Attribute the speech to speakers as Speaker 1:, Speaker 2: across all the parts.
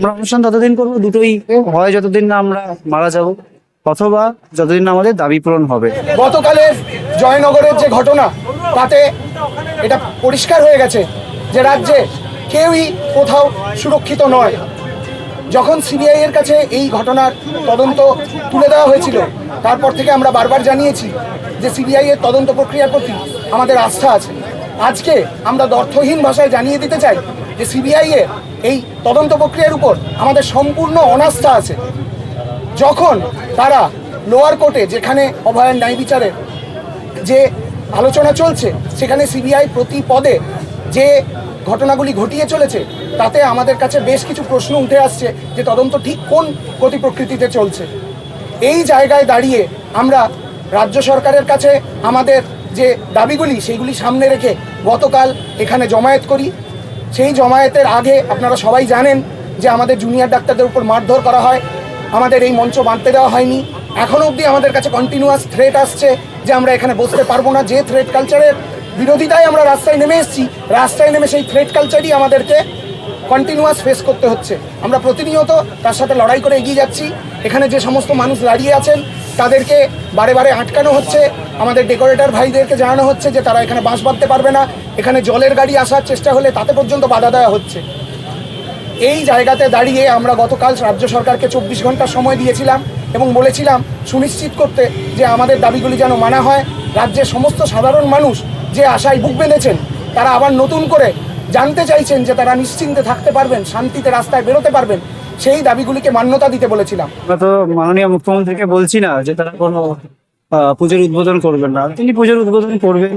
Speaker 1: আমরা অনুষ্ঠান ততদিন করব, দুটোই হয় যতদিন না আমরা মারা যাব, অথবা যতদিন না আমাদের দাবি পূরণ হবে।
Speaker 2: গতকালের জয়নগরের যে ঘটনা, তাতে এটা পরিষ্কার হয়ে গেছে যে রাজ্যে কেউই কোথাও সুরক্ষিত নয়। যখন সিবিআই এর কাছে এই ঘটনার তদন্ত তুলে দেওয়া হয়েছিল, তারপর থেকে আমরা বারবার জানিয়েছি যে সিবিআই এর তদন্ত প্রক্রিয়ার প্রতি আমাদের আস্থা আছে। আজকে আমরা দর্থহীন ভাষায় জানিয়ে দিতে চাই যে সিবিআই এর এই তদন্ত প্রক্রিয়ার উপর আমাদের সম্পূর্ণ অনাস্থা আছে। যখন তারা লোয়ার কোর্টে, যেখানে অভয়ার ন্যায় বিচারের যে আলোচনা চলছে, সেখানে সিবিআই প্রতি পদে যে ঘটনাগুলি ঘটিয়ে চলেছে, তাতে আমাদের কাছে বেশ কিছু প্রশ্ন উঠে আসছে যে তদন্ত ঠিক কোন গতি প্রকৃতিতে চলছে। এই জায়গায় দাঁড়িয়ে আমরা রাজ্য সরকারের কাছে আমাদের যে দাবিগুলি, সেইগুলি সামনে রেখে গতকাল এখানে জমায়েত করি। সেই জমায়েতের আগে আপনারা সবাই জানেন যে আমাদের জুনিয়র ডাক্তারদের উপর মারধর করা হয়। আমাদের এই মঞ্চ বাঁধতে দেওয়া হয়নি। এখনও অবধি আমাদের কাছে কন্টিনিউয়াস থ্রেট আসছে যে আমরা এখানে বসতে পারব না। যে থ্রেট কালচারের বিরোধিতায় আমরা রাস্তায় নেমে এসেছি, রাস্তায় নেমে সেই থ্রেট কালচারই আমাদেরকে কন্টিনিউয়াস ফেস করতে হচ্ছে। আমরা প্রতিনিয়ত তার সাথে লড়াই করে এগিয়ে যাচ্ছি। এখানে যে সমস্ত মানুষ দাঁড়িয়ে আছেন, তাদেরকে বারে বারে আটকানো হচ্ছে। আমাদের ডেকোরেটর ভাইদেরকে জানানো হচ্ছে যে তারা এখানে বাঁশ বাঁধতে পারবে না। এখানে জলের গাড়ি আসার চেষ্টা হলে তাতে পর্যন্ত বাধা দেওয়া হচ্ছে। এই জায়গাতে দাঁড়িয়ে আমরা গতকাল রাজ্য সরকারকে চব্বিশ ঘণ্টা সময় দিয়েছিলাম এবং বলেছিলাম, সুনিশ্চিত করতে যে আমাদের দাবিগুলি যেন মানা হয়। রাজ্যের সমস্ত সাধারণ মানুষ যে আশায় বুক বেঁধেছেন, তারা আবার নতুন করে জানতে চাইছেন যে তারা নিশ্চিন্তে থাকতে পারবেন, শান্তিতে রাস্তায় বেরোতে পারবেন, সেই দাবিগুলিকে মান্যতা দিতে বলেছিলাম।
Speaker 1: আমরা তো মাননীয় মুখ্যমন্ত্রীকে বলছি না যে তারা কোনো পুজোর উদ্বোধন করবেন না। তিনি পুজোর উদ্বোধন করবেন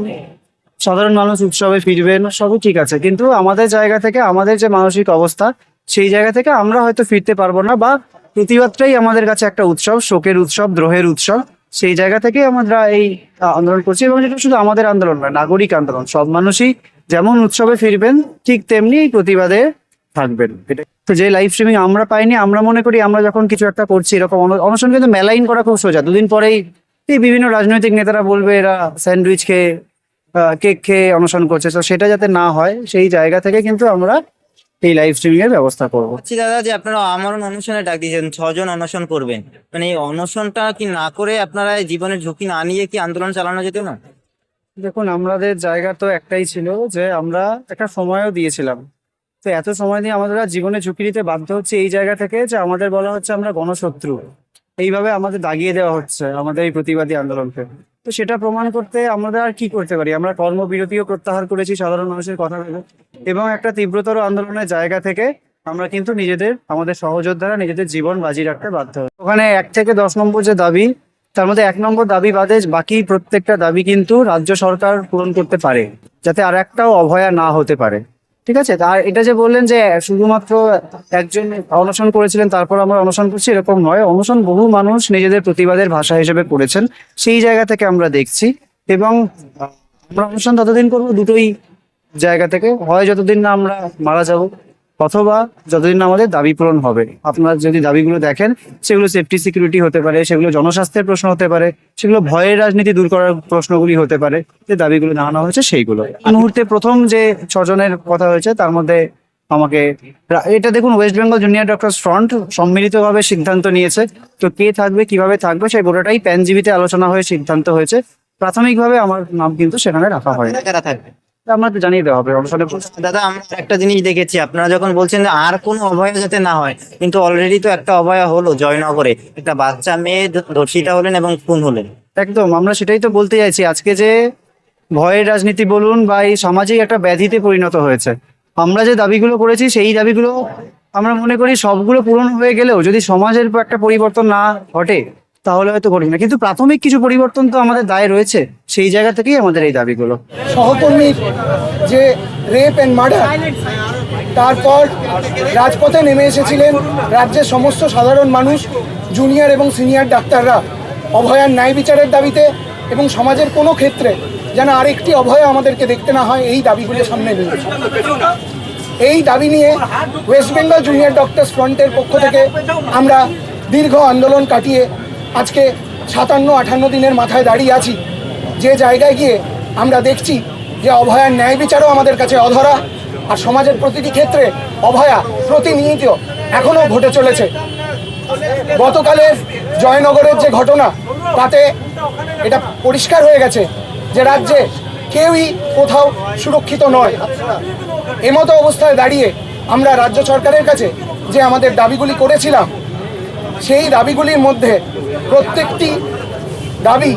Speaker 1: সাধারণ মানুষ উৎসবে ফিরবেন সবই ঠিক আছে। কিন্তু আমাদের জায়গা থেকে, আমাদের যে মানসিক অবস্থা, সেই জায়গা থেকে আমরা হয়তো ফিরতে পারব না বা প্রতিবাদটাই আমাদের কাছে একটা উৎসব, শোকের উৎসব, দ্রোহের উৎসব। সেই জায়গা থেকে আমরা এই আন্দোলন করছি এবং যেটা শুধু আমাদের আন্দোলন নয় নাগরিক আন্দোলন। সব মানুষই যেমন উৎসবে ফিরবেন, ঠিক তেমনি প্রতিবাদে থাকবেন। এটা তো যে লাইভ স্ট্রিমিং আমরা পাইনি, আমরা মনে করি আমরা যখন কিছু একটা করছি, এরকম অন- অনশন কিন্তু মেলাইন করা খুব সোজা। দুদিন পরেই এই বিভিন্ন রাজনৈতিক নেতারা বলবে এরা স্যান্ডউইচ খেয়ে কেক খেয়ে অনশন করছে। তো সেটা যাতে না হয়, সেই জায়গা থেকে কিন্তু আমরা এই লাইভ স্ট্রিমিং এর ব্যবস্থা করব।
Speaker 3: বলছি দাদা, যে আপনারা আমরণ অনশনে ডাক দিয়েছেন, ছজন অনশন করবেন। মানে এই অনশনটা কি না করে আপনারা জীবনের ঝুঁকি না নিয়ে কি আন্দোলন চালানো যেত না?
Speaker 1: দেখুন, আমাদের জায়গা তো একটাই ছিল যে আমরা একটা সময়ও দিয়েছিলাম। তো এত সময় দিয়ে আমাদের জীবনে ঝুঁকি নিতে বাধ্য হচ্ছে এই জায়গা থেকে যে আমাদের বলা হচ্ছে আমরা গণশত্রু। এইভাবে আমাদের দাগিয়ে দেওয়া হচ্ছে আমাদের এই প্রতিবাদী আন্দোলনকে। তো সেটা প্রমাণ করতে আমরা আর কি করতে পারি? আমরা কর্মবিরতিও প্রত্যাহার করেছি সাধারণ মানুষের কথা ভেবে। এবং একটা তীব্রতর আন্দোলনের জায়গা থেকে আমরা কিন্তু নিজেদের, আমাদের সহযোদ্ধারা নিজেদের জীবন বাজি রাখতে বাধ্য। ওখানে এক থেকে দশ নম্বর যে দাবি তার মধ্যে এক নম্বর দাবি বাদে বাকি প্রত্যেকটা দাবি কিন্তু রাজ্য সরকার পূরণ করতে পারে, যাতে আর একটাও অভয়া না হতে পারে। ঠিক আছে? আর এটা যে বললেন যে শুধুমাত্র একজন অনশন করেছিলেন, তারপর আমরা অনশন করছি, এরকম নয়। অনশন বহু মানুষ নিজেদের প্রতিবাদের ভাষা হিসেবে করেছেন। সেই জায়গা থেকে আমরা দেখছি এবং আমরা অনশন ততদিন করব দুটোই জায়গা থেকে। হয় যতদিন না আমরা মারা যাব অথবা যতদিন না আমাদের দাবি পূরণ হবে। আপনারা যদি দাবিগুলো দেখেন, সেগুলো সেফটি সিকিউরিটি হতে পারে, সেগুলো জনস্বাস্থ্যের প্রশ্ন হতে পারে, সেগুলো ভয়ের রাজনীতি দূর করার প্রশ্নগুলি হতে পারে, যে দাবিগুলো জানানো হয়েছে সেইগুলো। মুহূর্তে প্রথম যে ছজনের কথা হয়েছে, তার মধ্যে আমাকে এটা দেখুন West Bengal junior doctor front সম্মিলিতভাবে সিদ্ধান্ত নিয়েছে। তো কে থাকবে, কীভাবে থাকবে, সেই গোটাটাই প্যানজিবিতে আলোচনা হয়ে সিদ্ধান্ত হয়েছে। প্রাথমিকভাবে আমার নাম কিন্তু সেখানে রাখা হয়। তো জানিয়ে দেওয়া হবে
Speaker 3: দাদা আমরা একটা জিনিস দেখেছি আপনারা যখন বলছেন আর কোনো অভয়া যাতে না হয় কিন্তু অলরেডি তো একটা অভয়া হলো জয়নগরে। একটা বাচ্চা মেয়ে ধর্ষিতা হলেন এবং খুন হলেন।
Speaker 1: একদম আমরা সেটাই তো বলতে চাইছি আজকে যে ভয়ের রাজনীতি বলুন বা এই সামাজিক একটা ব্যাধিতে পরিণত হয়েছে। আমরা যে দাবিগুলো করেছি সেই দাবিগুলো আমরা মনে করি সবগুলো পূরণ হয়ে গেলেও যদি সমাজের একটা পরিবর্তন না ঘটে তাহলে হয়তো ঘটবে না। কিন্তু প্রাথমিক কিছু পরিবর্তন তো আমাদের দায় রয়েছে, সেই জায়গা থেকেই আমাদের এই দাবিগুলো।
Speaker 2: সহকর্মীর যে রেপ অ্যান্ড মার্ডার তারপর রাজপথে নেমে এসেছিলেন রাজ্যের সমস্ত সাধারণ মানুষ জুনিয়র এবং সিনিয়র ডাক্তাররা। অভয়ার ন্যায় বিচারের দাবিতে এবং সমাজের কোনো ক্ষেত্রে যেন আরেকটি অভয় আমাদেরকে দেখতে না হয়, এই দাবিগুলো সামনে নিয়ে এই দাবি নিয়ে ওয়েস্ট বেঙ্গল জুনিয়র ডক্টরস ফ্রন্টের পক্ষ থেকে আমরা দীর্ঘ আন্দোলন কাটিয়ে আজকে সাতান্ন আটান্ন দিনের মাথায় দাঁড়িয়ে আছি। যে জায়গায় গিয়ে আমরা দেখছি যে অভয়ার ন্যায় বিচারও আমাদের কাছে অধরা, আর সমাজের প্রতিটি ক্ষেত্রে অভয়া প্রতিনিয়ত এখনও ঘটে চলেছে। গতকালের জয়নগরের যে ঘটনা, তাতে এটা পরিষ্কার হয়ে গেছে যে রাজ্যে কেউই কোথাও সুরক্ষিত নয়। এমতো অবস্থায় দাঁড়িয়ে আমরা রাজ্য সরকারের কাছে যে আমাদের দাবিগুলি করেছিলাম সেই দাবিগুলির মধ্যে প্রত্যেকটি দাবি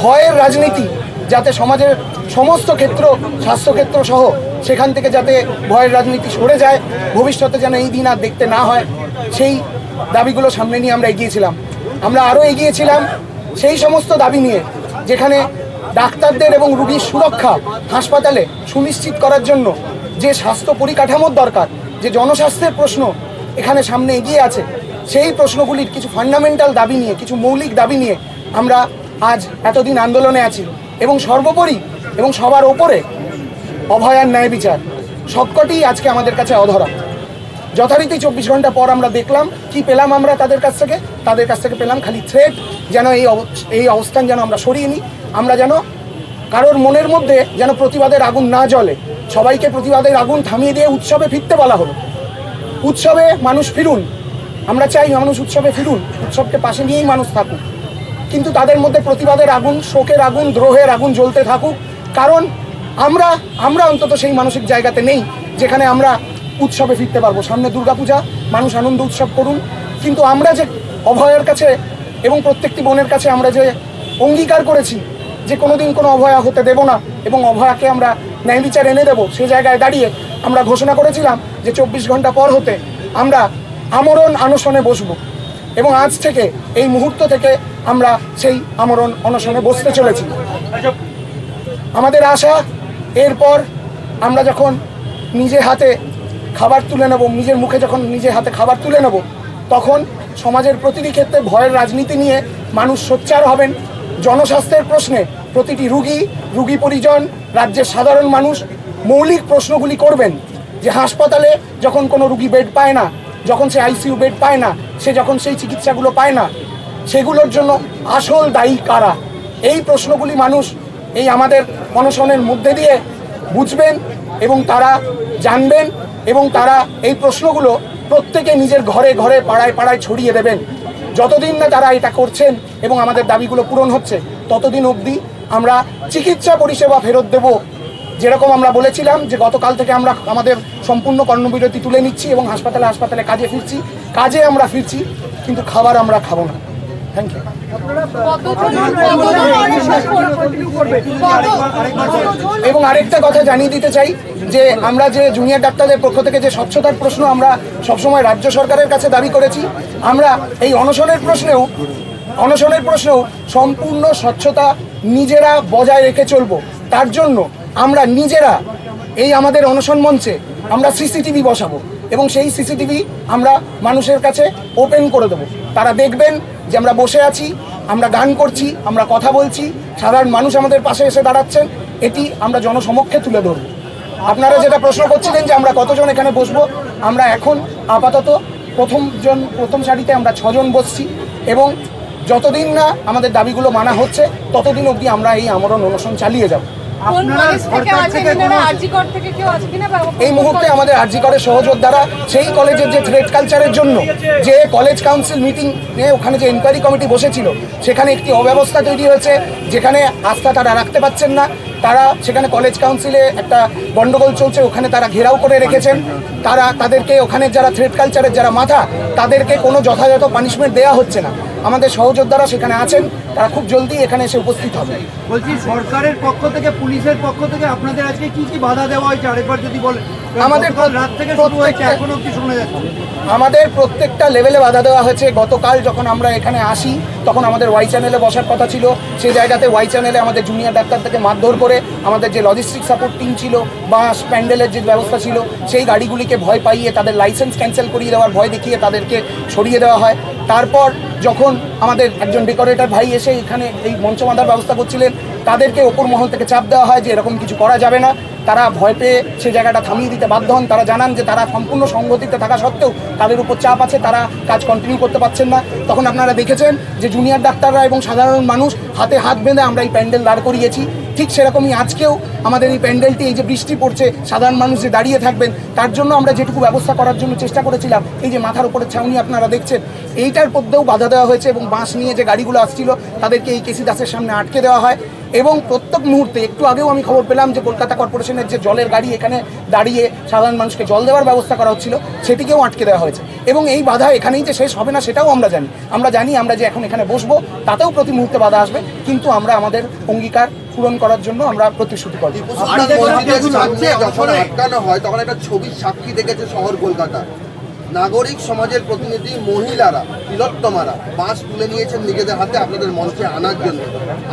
Speaker 2: ভয়ের রাজনীতি, যাতে সমাজের সমস্ত ক্ষেত্র, স্বাস্থ্যক্ষেত্র সহ সেখান থেকে যাতে ভয়ের রাজনীতি সরে যায়, ভবিষ্যতে যেন এই দিন আর দেখতে না হয়, সেই দাবিগুলো সামনে নিয়ে আমরা এগিয়েছিলাম। আমরা আরও এগিয়েছিলাম সেই সমস্ত দাবি নিয়ে, যেখানে ডাক্তারদের এবং রুগীর সুরক্ষা হাসপাতালে সুনিশ্চিত করার জন্য যে স্বাস্থ্য পরিকাঠামোর দরকার, যে জনস্বাস্থ্যের প্রশ্ন এখানে সামনে এগিয়ে আছে সেই প্রশ্নগুলির কিছু ফান্ডামেন্টাল দাবি নিয়ে, কিছু মৌলিক দাবি নিয়ে আমরা আজ এতদিন আন্দোলনে আছি। এবং সর্বোপরি, এবং সবার ওপরে অভয়ার ন্যায় বিচার সবকটি আজকে আমাদের কাছে অধরা। যথারীতি চব্বিশ ঘণ্টা পর আমরা দেখলাম, কি পেলাম আমরা তাদের কাছ থেকে? তাদের কাছ থেকে পেলাম খালি থ্রেট যেন এই এই অবস্থান যেন আমরা সরিয়ে নিই। আমরা যেন কারোর মনের মধ্যে যেন প্রতিবাদের আগুন না জ্বলে। সবাইকে প্রতিবাদের আগুন থামিয়ে দিয়ে উৎসবে ফিরতে বলা হলো। উৎসবে মানুষ ফিরুন। আমরা চাই মানুষ উৎসবে ফিরুন, উৎসবকে পাশে নিয়েই মানুষ থাকুক। কিন্তু তাদের মধ্যে প্রতিবাদের আগুন, শোকের আগুন, দ্রোহের আগুন জ্বলতে থাকুক। কারণ আমরা আমরা অন্তত সেই মানসিক জায়গাতে নেই যেখানে আমরা উৎসবে ফিরতে পারব। সামনে দুর্গাপূজা, মানুষ আনন্দ উৎসব করুন। কিন্তু আমরা যে অভয়ের কাছে এবং প্রত্যেকটি বোনের কাছে আমরা যে অঙ্গীকার করেছি, যে কোনোদিন কোনো অভয়া হতে দেব না এবং অভয়াকে আমরা ন্যায় বিচার এনে দেবো সেই জায়গায় দাঁড়িয়ে আমরা ঘোষণা করেছিলাম যে চব্বিশ ঘণ্টা পর হতে আমরা আমরণ আনশনে বসবো। এবং আজ থেকে, এই মুহূর্ত থেকে আমরা সেই আমরণ অনশনে বসতে চলেছি। আমাদের আশা, এরপর আমরা যখন নিজে হাতে খাবার তুলে নেব, নিজের মুখে যখন নিজে হাতে খাবার তুলে নেব, তখন সমাজের প্রতিটি ক্ষেত্রে ভয়ের রাজনীতি নিয়ে মানুষ সোচ্চার হবেন। জনস্বাস্থ্যের প্রশ্নে প্রতিটি রুগী রুগী পরিজন, রাজ্যের সাধারণ মানুষ মৌলিক প্রশ্নগুলি করবেন যে হাসপাতালে যখন কোনো রুগী বেড পায় না যখন সে আইসিইউ বেড পায় না, সে যখন সেই চিকিৎসাগুলো পায় না, সেগুলোর জন্য আসল দায়ী কারা? এই প্রশ্নগুলি মানুষ এই আমাদের অনশনের মধ্যে দিয়ে বুঝবেন এবং তারা জানবেন এবং তারা এই প্রশ্নগুলো প্রত্যেকে নিজের ঘরে ঘরে পাড়ায় পাড়ায় ছড়িয়ে দেবেন। যতদিন না তারা এটা করছেন এবং আমাদের দাবিগুলো পূরণ হচ্ছে, ততদিন অবধি আমরা চিকিৎসা পরিষেবা ফেরত দেব যেরকম আমরা বলেছিলাম যে গতকাল থেকে আমরা আমাদের সম্পূর্ণ কর্মবিরতি তুলে নিচ্ছি এবং হাসপাতালে হাসপাতালে কাজে ফিরছি। কাজে আমরা ফিরছি, কিন্তু খাবার আমরা খাব না। থ্যাংক ইউ এবং আরেকটা কথা জানিয়ে দিতে চাই যে আমরা যে জুনিয়র ডাক্তারদের পক্ষ থেকে যে স্বচ্ছতার প্রশ্ন আমরা সবসময় রাজ্য সরকারের কাছে দাবি করেছি, আমরা এই অনশনের প্রশ্নেও অনশনের প্রশ্নেও সম্পূর্ণ স্বচ্ছতা নিজেরা বজায় রেখে চলবো। তার জন্য আমরা নিজেরা এই আমাদের অনশন মঞ্চে আমরা সিসিটিভি বসাবো এবং সেই সিসিটিভি আমরা মানুষের কাছে ওপেন করে দেবো। তারা দেখবেন যে আমরা বসে আছি, আমরা গান করছি, আমরা কথা বলছি, সাধারণ মানুষ আমাদের পাশে এসে দাঁড়াচ্ছেন, এটি আমরা জনসমক্ষে তুলে ধরব। আপনারা যেটা প্রশ্ন করছিলেন যে আমরা কতজন এখানে বসবো, আমরা এখন আপাতত প্রথম জন, প্রথম সারিতে আমরা ছজন বসছি এবং যতদিন না আমাদের দাবিগুলো মানা হচ্ছে, ততদিন অবধি আমরা এই আমরণ অনশন চালিয়ে যাব। এই মুহূর্তে আমাদের আরজি করে সহযোদ্ধারা সেই কলেজের যে থ্রেড কালচারের জন্য যে কলেজ কাউন্সিল মিটিং ওখানে যে ইনকোয়ারি কমিটি বসেছিল সেখানে একটি অব্যবস্থা তৈরি হয়েছে যেখানে আস্থা তারা রাখতে পারছেন না। তারা সেখানে কলেজ কাউন্সিলে একটা গন্ডগোল চলছে ওখানে তারা ঘেরাও করে রেখেছেন। তারা তাদেরকে ওখানে যারা থ্রেড কালচারের যারা মাথা তাদেরকে কোনো যথাযথ পানিশমেন্ট দেওয়া হচ্ছে না। আমাদের সহযোদ্ধারা সেখানে আছেন তারা খুব জলদি এখানে এসে উপস্থিত হবে।
Speaker 4: বলছি সরকারের পক্ষ থেকে পুলিশের পক্ষ থেকে আপনাদের আজকে কি কি বাধা দেওয়া হয়েছে? আরেকবার যদি বলেন।
Speaker 2: আমাদের
Speaker 4: রাত থেকে শুরু হয়েছে
Speaker 2: প্রত্যেকটা-
Speaker 4: এখনও কি শোনা যাচ্ছে।
Speaker 2: আমাদের প্রত্যেকটা লেভেলে বাধা দেওয়া হয়েছে। গতকাল যখন আমরা এখানে আসি তখন আমাদের ওয়াই চ্যানেলে বসার কথা ছিল। সেই জায়গাতে ওয়াই চ্যানেলে আমাদের জুনিয়র ডাক্তার থেকে মারধর করে আমাদের যে লজিস্টিক সাপোর্ট টিম ছিল বা প্যান্ডেলের যে ব্যবস্থা ছিল সেই গাড়িগুলিকে ভয় পাইয়ে তাদের লাইসেন্স ক্যান্সেল করিয়ে দেওয়ার ভয় দেখিয়ে তাদেরকে সরিয়ে দেওয়া হয়। তারপর যখন আমাদের একজন ডেকোরেটর ভাই এসে এখানে এই মঞ্চ বাঁধার ব্যবস্থা করছিলেন, তাদেরকে ওপর মহল থেকে চাপ দেওয়া হয় যে এরকম কিছু করা যাবে না। তারা ভয় পেয়ে সে জায়গাটা থামিয়ে দিতে বাধ্য হন। তারা জানান যে তারা সম্পূর্ণ সংগতিতে থাকা সত্ত্বেও তাদের উপর চাপ আছে, তারা কাজ কন্টিনিউ করতে পারছেন না। তখন আপনারা দেখেছেন যে জুনিয়র ডাক্তাররা এবং সাধারণ মানুষ হাতে হাত বেঁধে আমরা এই প্যান্ডেল দাঁড় করিয়েছি। ঠিক সেরকমই আজকেও আমাদের এই প্যান্ডেলটি, এই যে বৃষ্টি পড়ছে, সাধারণ মানুষ যে দাঁড়িয়ে থাকবেন, তার জন্য আমরা যেটুকু ব্যবস্থা করার জন্য চেষ্টা করেছিলাম, এই যে মাথার উপরে ছাউনি আপনারা দেখছেন, এইটার মধ্যেও বাধা দেওয়া হয়েছে এবং বাঁশ নিয়ে যে গাড়িগুলো আসছিল, তাদেরকে এই কেসি দাসের সামনে আটকে দেওয়া হয়। এবং প্রত্যেক মুহূর্তে একটু আগেও আমি খবর পেলাম যে কলকাতা কর্পোরেশনের যে জলের গাড়ি এখানে দাঁড়িয়ে সাধারণ মানুষকে জল দেওয়ার ব্যবস্থা করা হচ্ছিল সেটিকেও আটকে দেওয়া হয়েছে। এবং এই বাধা এখানেই যে শেষ হবে না সেটাও আমরা জানি। আমরা জানি আমরা যে এখন এখানে বসবো তাতেও প্রতি মুহূর্তে বাধা আসবে কিন্তু আমরা আমাদের অঙ্গীকার পূরণ করার জন্য আমরা প্রতিশ্রুতি করব।
Speaker 5: আর যখন আটকানো হয় তখন একটা ছবির সাক্ষী দেখেছে শহর কলকাতা। নাগরিক সমাজের প্রতিনিধি মহিলারা, তিলোত্তমারা বাস তুলে নিয়েছেন নিজেদের হাতে আপনাদের মঞ্চে আনার জন্য।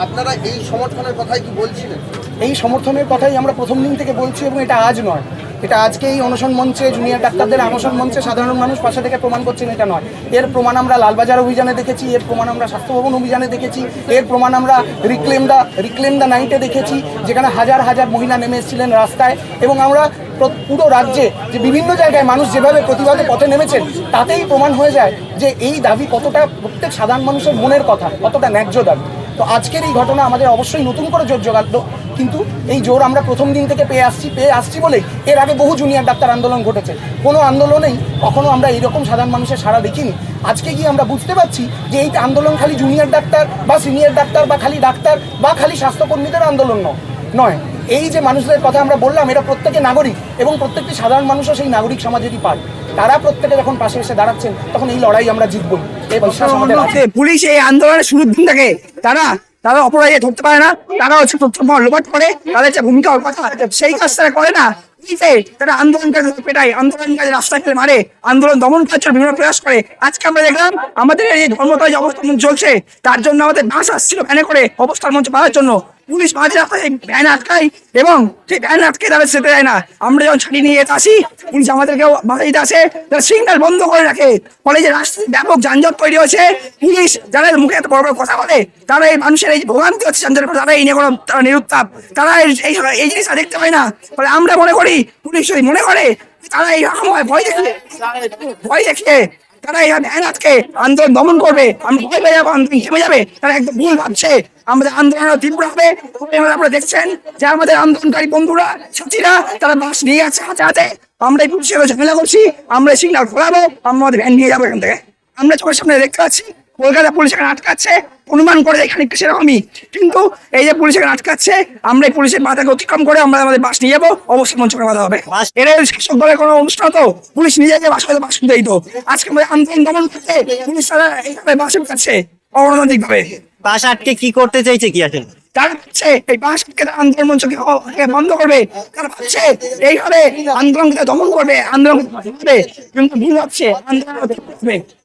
Speaker 5: আপনারা এই সমর্থনের কথাই কি বলছিলেন?
Speaker 2: এই সমর্থনের কথাই আমরা প্রথম দিন থেকে বলছি এবং এটা আজ নয়। এটা আজকে এই অনশন মঞ্চে, জুনিয়র ডাক্তারদের অনশন মঞ্চে সাধারণ মানুষ পাশে থেকে প্রমাণ করছেন এটা নয়। এর প্রমাণ আমরা লালবাজার অভিযানে দেখেছি, এর প্রমাণ আমরা স্বাস্থ্য ভবন অভিযানে দেখেছি, এর প্রমাণ আমরা রিক্লেম দা রিক্লেম দা নাইটে দেখেছি, যেখানে হাজার হাজার মহিলা নেমে এসেছিলেন রাস্তায় এবং আমরা পুরো রাজ্যে যে বিভিন্ন জায়গায় মানুষ যেভাবে প্রতিবাদে পথে নেমেছেন, তাতেই প্রমাণ হয়ে যায় যে এই দাবি কতটা প্রত্যেক সাধারণ মানুষের মনের কথা, কতটা ন্যায্য দাবি। তো আজকের এই ঘটনা আমাদের অবশ্যই নতুন করে জোর জোগালো কিন্তু এই জোর আমরা প্রথম দিন থেকে পেয়ে আসছি পেয়ে আসছি বলেই এর আগে বহু জুনিয়র ডাক্তার আন্দোলন ঘটেছে। কোনো আন্দোলনেই কখনো আমরা এইরকম সাধারণ মানুষের সাড়া দেখিনি। আজকে গিয়ে আমরা বুঝতে পারছি যে এই আন্দোলন খালি জুনিয়র ডাক্তার বা সিনিয়র ডাক্তার বা খালি ডাক্তার বা খালি স্বাস্থ্যকর্মীদের আন্দোলন নয় এই যে মানুষদের কথা আমরা বললাম এটা প্রত্যেকে নাগরিক এবং প্রত্যেকটি সাধারণ মানুষও সেই নাগরিক সমাজেরই পায় তারা প্রত্যেকে যখন পাশে এসে দাঁড়াচ্ছেন তখন এই লড়াই আমরা জিতবই। এই বিশ্বাস আমাদের
Speaker 6: পুলিশ এই আন্দোলনের শুরুর দিন থেকে তারা তারা অপরাধে ধরতে পারে না তারা হচ্ছে তথ্য করে, তাদের যে ভূমিকা কথা সেই কাজ তারা করে না। তারা আন্দোলনকারী পেটায়, আন্দোলনকারী রাস্তা ফেলে মারে, আন্দোলন দমন করার বিভিন্ন প্রয়াস করে। আজকে আমরা দেখলাম, আমাদের এই ধর্মতায় যে অবস্থান চলছে, তার জন্য আমাদের বাস আসছিল ভ্যানে করে অবস্থার মঞ্চে পাওয়ার জন্য। পুলিশ মাঝে রাস্তায় ভ্যান আটকায় এবং সেই ভ্যান আটকে তারা যেতে দেয় না। আমরা যখন ছাড়িয়ে নিয়ে যেতে আসি, পুলিশ আমাদেরকেও বাড়িতে আসে। তারা সিগন্যাল বন্ধ করে রাখে। ফলে যে রাস্তায় ব্যাপক যানজট তৈরি হয়েছে, পুলিশ যারা মুখে এত বড় বড় কথা বলে, তারা এই মানুষের এই ভোগান্তি হচ্ছে যানজটের তারা এই নিয়ে কোনো তারা নিরুত্তাপ। তারা এই- এই জিনিসটা দেখতে পায় না। ফলে আমরা মনে করি, পুলিশ যদি মনে করে তারা এই রকম হয়, ভয় দেখিয়ে ভয় দেখিয়ে তারা এই ভ্যান আটকে আন্দোলন দমন করবে আমি ভয় পেয়ে যাব, আন্দোলন থেমে যাবে, তারা একদম ভুল ভাবছে। আমাদের আন্দোলন তীব্র হবে আপনারা দেখছেন যে আমাদের আন্দোলনকারী বন্ধুরা সাথীরা তারা বাস নিয়ে যাচ্ছে হাতে হাতে। আমরা এই পুলিশের ঝামেলা করছি আমরা সিগনাল খোলাবো আমরা আমাদের ভ্যান নিয়ে যাব এখান থেকে। আমরা চোখের সামনে দেখতে পাচ্ছি কলকাতা পুলিশ এখানে আটকাচ্ছে অনুমান করে এখানে একটু সেরকমই কিন্তু এই যে পুলিশ এখানে আটকাচ্ছে আমরা এই পুলিশের বাধাকে অতিক্রম করে আমরা আমাদের বাস নিয়ে যাব অবশ্যই মঞ্চ করে বাধা হবে। এরা শাসক দলের কোনো অনুষ্ঠান তো। পুলিশ নিজে গিয়ে বাস করে বাস দিত। আজকে আমাদের আন্দোলন দমন করতে পুলিশ তারা এইভাবে বাস কাছে অগণতান্ত্রিক ভাবে
Speaker 3: বাস আটকে কি করতে চাইছে কি আছে
Speaker 6: তারা এই আন্দোলন মঞ্চকে বন্ধ করবে? তারা আন্দোলনকে দমন করবে, আন্দোলন কিন্তু ভিড় হচ্ছে আন্দোলন